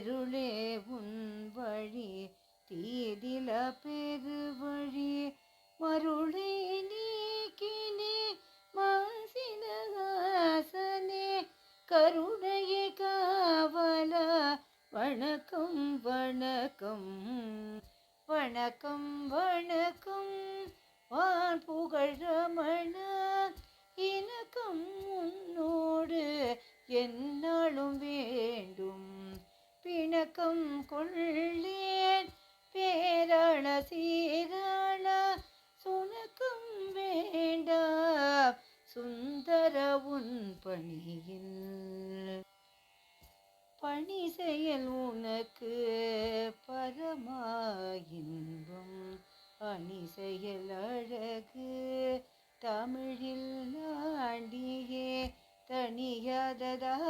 பேருளே உன் வழி தீதில பெருவழி. மருளே நீக்கினே மாசினகாசனே கருணைய காவல. வணக்கம் வணக்கம் வணக்கம் வணக்கம். வான் புகழ் ரமண இணக்கம் உன்னோடு என்னாலும் வேண்டும். பிணக்கம் கொள்ளேன் பேராள சீராள சுனக்கும் வேண்டா. சுந்தர உன் பணியில். பணி செயல் உனக்கு பரமாயின்பம். அணி செயல் அழகு தமிழில் ஆண்டியே தனியாததா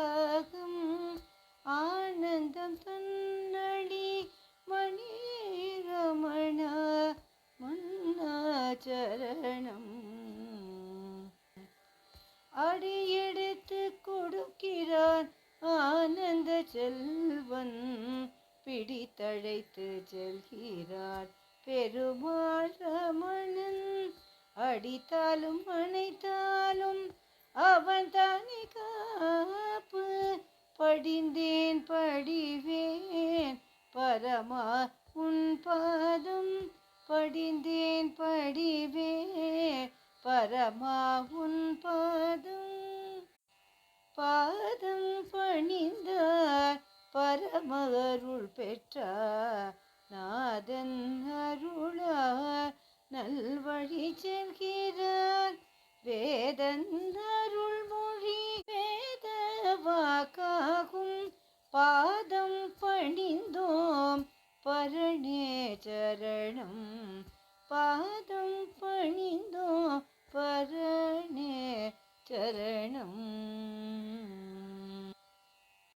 மன்னாச்சரணம் அடியெடுத்து கொடுக்கிறார் ஆனந்த செல்வன். பிடித்தழைத்து செல்கிறார் பெருமாள் ரமணன். அடித்தாலும் அணைத்தாலும் அவன் தானே காப்பு. படிந்தேன் படிவேன். பரமா உன் பாதம் படிந்தேன் படிவே பரமா உன் பாதம். பாதம் பணிந்தார் பரமருள் பெற்றார். நாதன் அருளார் நல்வழி செல்கிறார். வேதன் பணிந்தோம் பரணே சரணம் பாதம் பணிந்தோம் பரணே சரணம்